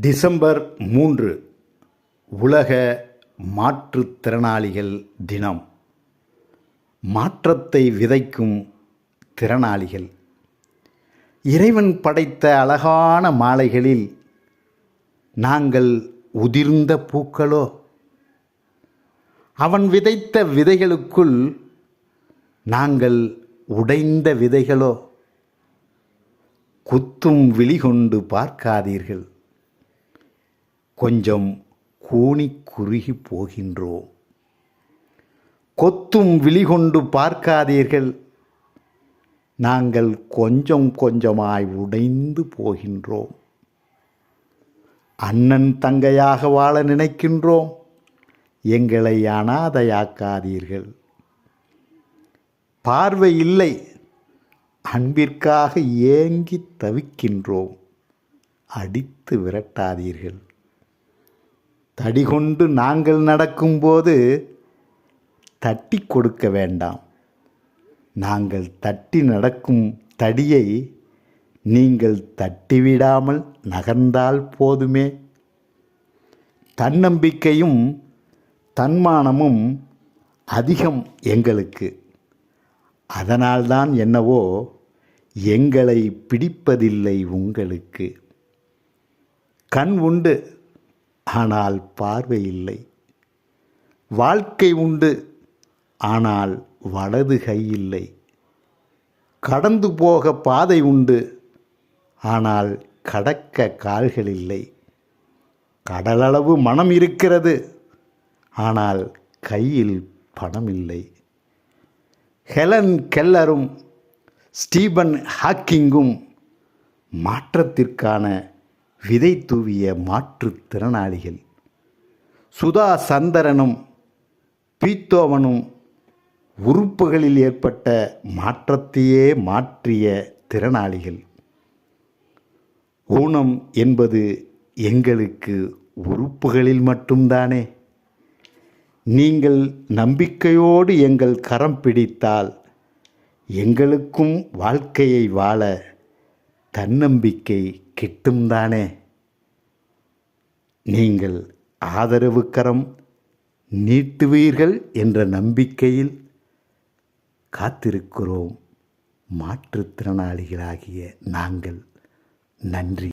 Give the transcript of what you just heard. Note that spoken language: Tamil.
டிசம்பர் மூன்று உலக மாற்றுத்திறனாளிகள் தினம். மாற்றத்தை விதைக்கும் திறனாளிகள். இறைவன் படைத்த அழகான மாலைகளில் நாங்கள் உதிர்ந்த பூக்களோ? அவன் விதைத்த விதைகளுக்குள் நாங்கள் உடைந்த விதைகளோ? குத்தும் விழிகொண்டு பார்க்காதீர்கள். கொஞ்சம் கூனி குறுகி போகின்றோம் கொத்தும் விழிகொண்டு பார்க்காதீர்கள். நாங்கள் கொஞ்சம் கொஞ்சமாய் உடைந்து போகின்றோம். அண்ணன் தங்கையாக வாழ நினைக்கின்றோம். எங்களை அனாதையாக்காதீர்கள். பார்வை இல்லை. அன்பிற்காக ஏங்கி தவிக்கின்றோம். அடித்து விரட்டாதீர்கள். தடி கொண்டு நாங்கள் நடக்கும்போது தட்டி கொடுக்க வேண்டாம். நாங்கள் தட்டி நடக்கும் தடியை நீங்கள் தட்டிவிடாமல் நகர்ந்தால் போதுமே. தன்னம்பிக்கையும் தன்மானமும் அதிகம் எங்களுக்கு. அதனால்தான் என்னவோ எங்களை பிடிப்பதில்லை உங்களுக்கு. கண் உண்டு. ஆனால் பார்வை இல்லை. வாழ்க்கை உண்டு ஆனால் வலது கை இல்லை. கடந்து போக பாதை உண்டு ஆனால் கடக்க கால்கள் இல்லை. கடலளவு மனம் இருக்கிறது ஆனால் கையில் பணம் இல்லை. ஹெலன் கெல்லரும் ஸ்டீபன் ஹாக்கிங்கும் மாற்றத்திற்கான விதை தூவிய மாற்றுத்திறனாளிகள் சுதா சந்தரனும் பீத்தோவனும் உறுப்புகளில் ஏற்பட்ட மாற்றத்தையே மாற்றிய திறனாளிகள். ஊனம் என்பது எங்களுக்கு உறுப்புகளில் மட்டும்தானே. நீங்கள் நம்பிக்கையோடு எங்கள் கரம் பிடித்தால் எங்களுக்கும் வாழ்க்கையை வாழ தன்னம்பிக்கை கிட்டும் தானே நீங்கள் ஆதரவு கரம் நீட்டுவீர்கள் என்ற நம்பிக்கையில் காத்திருக்கிறோம். மாற்றுத்திறனாளிகளாகிய நாங்கள். நன்றி.